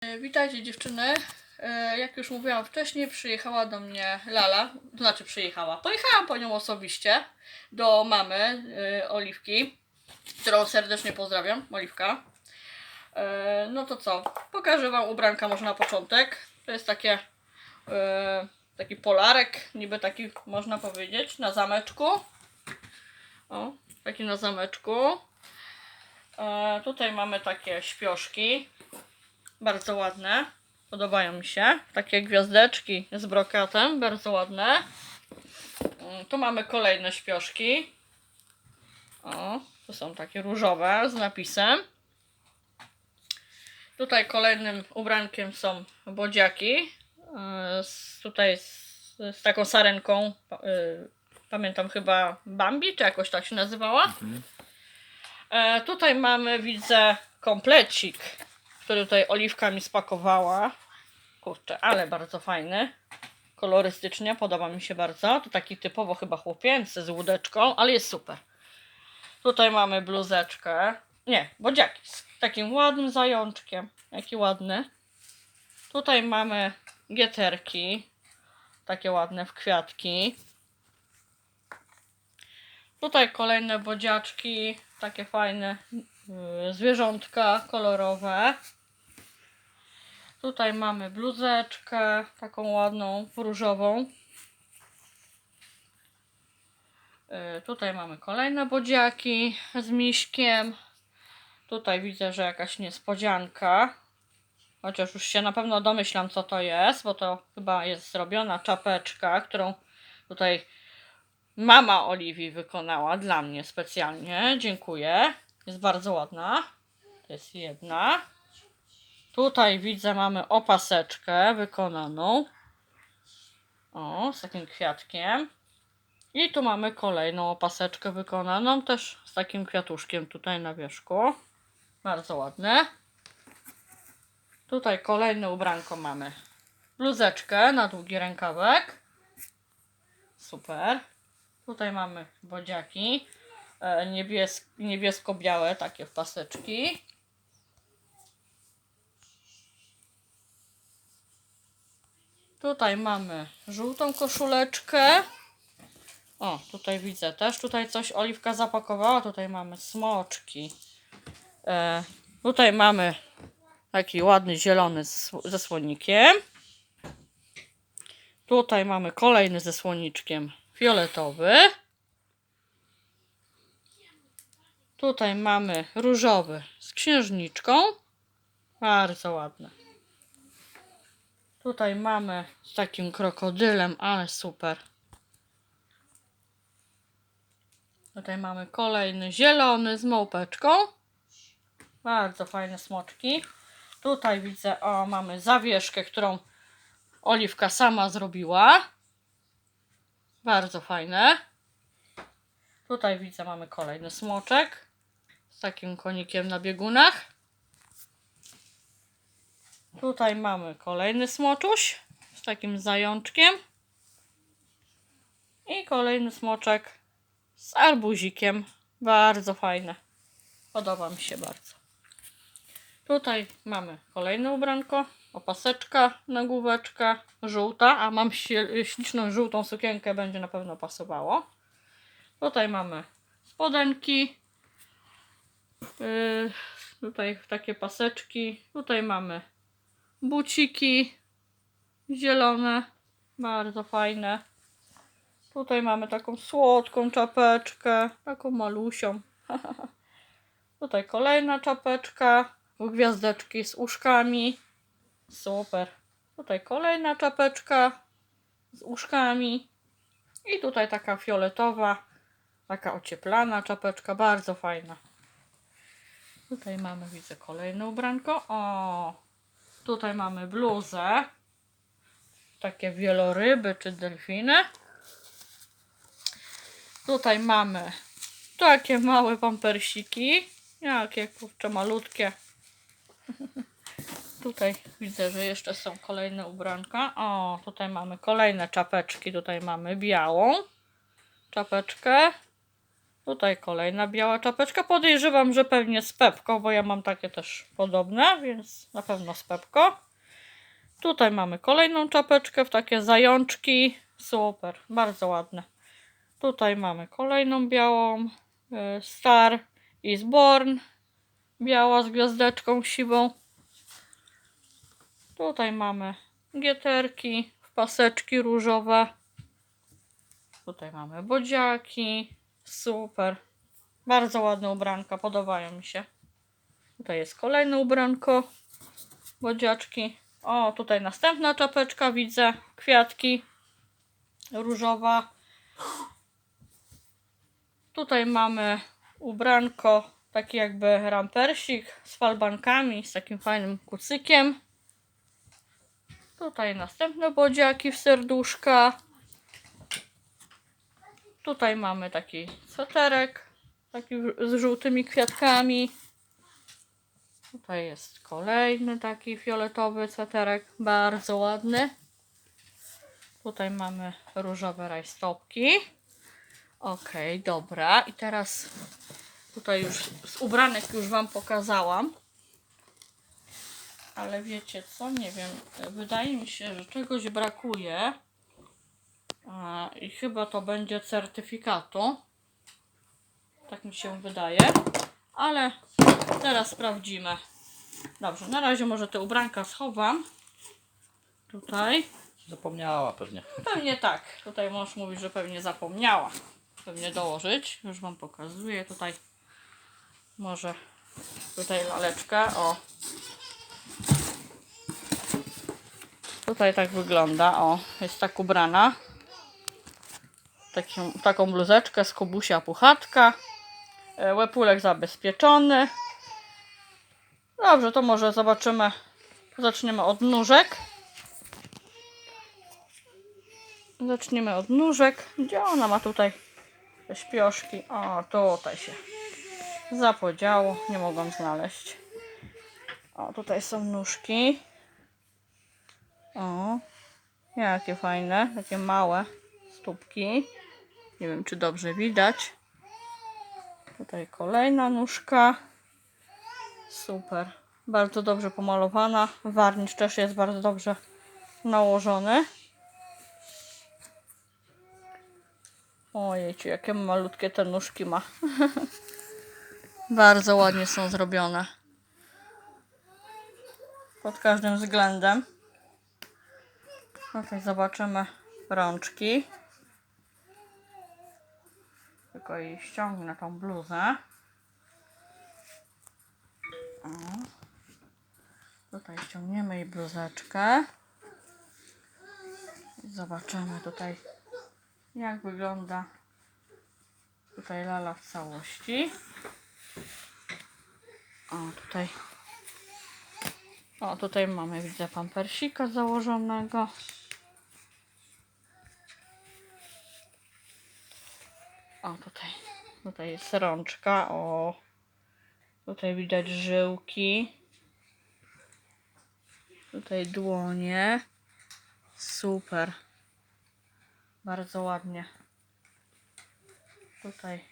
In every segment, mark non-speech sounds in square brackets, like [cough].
E, Witajcie dziewczyny. E, Jak już mówiłam wcześniej, przyjechała do mnie Lala, to znaczy przyjechała. Pojechałam po nią osobiście do mamy e, Oliwki, którą serdecznie pozdrawiam, Oliwka. No to co, pokażę Wam ubranka może na początek. To jest takie, taki polarek, niby taki można powiedzieć, na zameczku. O, taki na zameczku. Tutaj mamy takie śpioszki bardzo ładne. Podobają mi się. Takie gwiazdeczki z brokatem, bardzo ładne. Mm, Tu mamy kolejne śpioszki. O, to są takie różowe z napisem. Tutaj kolejnym ubrankiem są bodziaki. e, Z, tutaj z, z taką sarenką. y, Pamiętam chyba Bambi, czy jakoś tak się nazywała. E, tutaj mamy, widzę, komplecik który tutaj Oliwka mi spakowała. Kurczę, ale bardzo fajny. Kolorystycznie, podoba mi się bardzo. To taki typowo chyba chłopięcy z łódeczką, ale jest super. Tutaj mamy bluzeczkę. Nie, bodziaki z takim ładnym zajączkiem. Jaki ładny. Tutaj mamy gieterki. Takie ładne w kwiatki. Tutaj kolejne bodziaczki. Takie fajne yy, zwierzątka kolorowe. Tutaj mamy bluzeczkę, taką ładną, różową. Yy, Tutaj mamy kolejne bodziaki z miśkiem. Tutaj widzę, że jakaś niespodzianka. Chociaż już się na pewno domyślam, co to jest, bo to chyba jest zrobiona czapeczka, którą tutaj mama Oliwii wykonała dla mnie specjalnie. Dziękuję. Jest bardzo ładna. To jest jedna. Tutaj widzę, mamy opaseczkę wykonaną. O, z takim kwiatkiem. I tu mamy kolejną opaseczkę wykonaną, też z takim kwiatuszkiem tutaj na wierzchu. Bardzo ładne. Tutaj kolejne ubranko mamy. Bluzeczkę na długi rękawek. Super. Tutaj mamy bodziaki. E, niebiesk- niebiesko-białe takie w paseczki. Tutaj mamy żółtą koszuleczkę. O, tutaj widzę też. Tutaj coś Oliwka zapakowała. Tutaj mamy smoczki. E, tutaj mamy taki ładny zielony z, ze słonikiem. Tutaj mamy kolejny ze słoniczkiem fioletowy. Tutaj mamy różowy z księżniczką. Bardzo ładne. Tutaj mamy z takim krokodylem, ale super. Tutaj mamy kolejny zielony z małpeczką. Bardzo fajne smoczki. Tutaj widzę, o, mamy zawieszkę, którą Oliwka sama zrobiła. Bardzo fajne. Tutaj widzę, mamy kolejny smoczek z takim konikiem na biegunach. Tutaj mamy kolejny smoczuś z takim zajączkiem. I kolejny smoczek z arbuzikiem. Bardzo fajne. Podoba mi się bardzo. Tutaj mamy kolejne ubranko. Opaseczka, nagłóweczka, żółta, a mam śl- śliczną żółtą sukienkę, będzie na pewno pasowało. Tutaj mamy spodenki. Yy, tutaj takie paseczki. Tutaj mamy buciki zielone, bardzo fajne. Tutaj mamy taką słodką czapeczkę, taką malusią. [laughs] Tutaj kolejna czapeczka, gwiazdeczki z uszkami. Super. Tutaj kolejna czapeczka z uszkami. I tutaj taka fioletowa, taka ocieplana czapeczka, bardzo fajna. Tutaj mamy, widzę, kolejne ubranko. O, tutaj mamy bluzę. Takie wieloryby czy delfiny. Tutaj mamy takie małe pampersiki. Jakie kurczę malutkie. [laughs] Tutaj widzę, że jeszcze są kolejne ubranka. O, tutaj mamy kolejne czapeczki. Tutaj mamy białą czapeczkę. Tutaj kolejna biała czapeczka. Podejrzewam, że pewnie z Pepko, bo ja mam takie też podobne, więc na pewno z Pepko. Tutaj mamy kolejną czapeczkę w takie zajączki. Super, bardzo ładne. Tutaj mamy kolejną białą. y, Star is Born. Biała z gwiazdeczką siwą. Tutaj mamy gieterki, paseczki różowe. Tutaj mamy bodziaki. Super. Bardzo ładne ubranka, podobają mi się. Tutaj jest kolejne ubranko. Bodziaczki. O, tutaj następna czapeczka widzę. Kwiatki. Różowa. Tutaj mamy ubranko, taki jakby rampersik z falbankami, z takim fajnym kucykiem. Tutaj następne bodziaki w serduszka. Tutaj mamy taki sweterek, taki z żółtymi kwiatkami. Tutaj jest kolejny taki fioletowy sweterek, bardzo ładny. Tutaj mamy różowe rajstopki. Okej, dobra. I teraz tutaj już z ubranek już Wam pokazałam. Ale wiecie co? Nie wiem. Wydaje mi się, że czegoś brakuje. I chyba to będzie certyfikatu. Tak mi się wydaje. Ale teraz sprawdzimy. Dobrze, na razie może te ubranka schowam. Tutaj. Zapomniała pewnie. Pewnie tak. Tutaj mąż mówi, że pewnie zapomniała. Pewnie dołożyć. Już Wam pokazuję. Tutaj może tutaj laleczka. O. Tutaj tak wygląda. O, jest tak ubrana. Taką, taką bluzeczkę z kubusia puchatka. E, Łepulek zabezpieczony. Dobrze, to może zobaczymy. Zaczniemy od nóżek. Zaczniemy od nóżek. Gdzie ona ma tutaj te śpioszki? O, tutaj się zapodziało. Nie mogłam znaleźć. O, tutaj są nóżki. O, jakie fajne, takie małe stópki. Nie wiem, czy dobrze widać. Tutaj kolejna nóżka. Super. Bardzo dobrze pomalowana. Warnicz też jest bardzo dobrze nałożony. Ojejcie, jakie malutkie te nóżki ma. [laughs] Bardzo ładnie są zrobione. Pod każdym względem. Tutaj zobaczymy rączki. Tylko jej ściągnę tą bluzę. O. Tutaj ściągniemy jej bluzeczkę. I Zobaczymy tutaj jak wygląda tutaj lala w całości. O, tutaj. O, tutaj mamy, widzę, pampersika założonego. O, tutaj. Tutaj jest rączka. O. Tutaj widać żyłki. Tutaj dłonie. Super. Bardzo ładnie. Tutaj.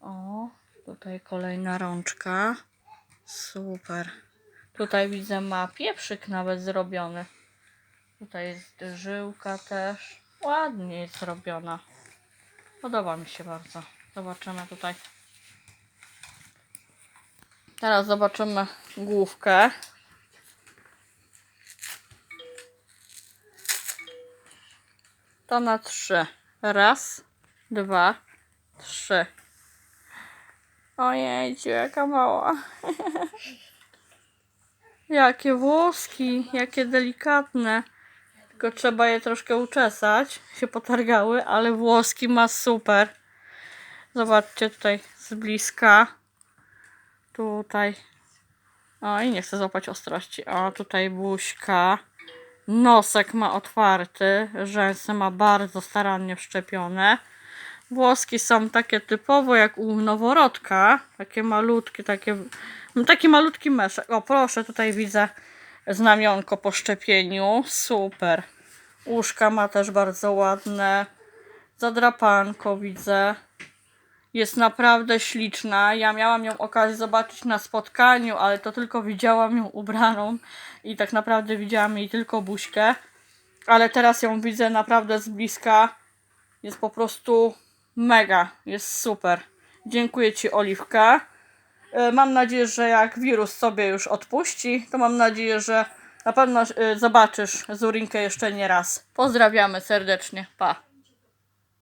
O, tutaj kolejna rączka. Super. Tutaj widzę ma pieprzyk nawet zrobiony. Tutaj jest żyłka też. Ładnie jest zrobiona. Podoba mi się bardzo. Zobaczymy tutaj. Teraz zobaczymy główkę. To na trzy. Raz, dwa, trzy. Ojejciu, jaka mała. [laughs] jakie włoski, jakie delikatne. Tylko trzeba je troszkę uczesać. Się potargały, ale włoski ma super. Zobaczcie tutaj z bliska. Tutaj. O, i nie chcę złapać ostrości. O, tutaj buźka. Nosek ma otwarty, rzęsy ma bardzo starannie wszczepione. Włoski są takie typowo jak u noworodka, takie malutkie, takie, taki malutki meszek. O proszę, tutaj widzę znamionko po szczepieniu, super. Uszka ma też bardzo ładne, zadrapanko widzę. Jest naprawdę śliczna. Ja miałam ją okazję zobaczyć na spotkaniu, ale to tylko widziałam ją ubraną i tak naprawdę widziałam jej tylko buźkę. Ale teraz ją widzę naprawdę z bliska. Jest po prostu mega, jest super. Dziękuję Ci, Oliwka. E, Mam nadzieję, że jak wirus sobie już odpuści, to mam nadzieję, że na pewno e, zobaczysz Zurinkę jeszcze nie raz. Pozdrawiamy serdecznie. Pa.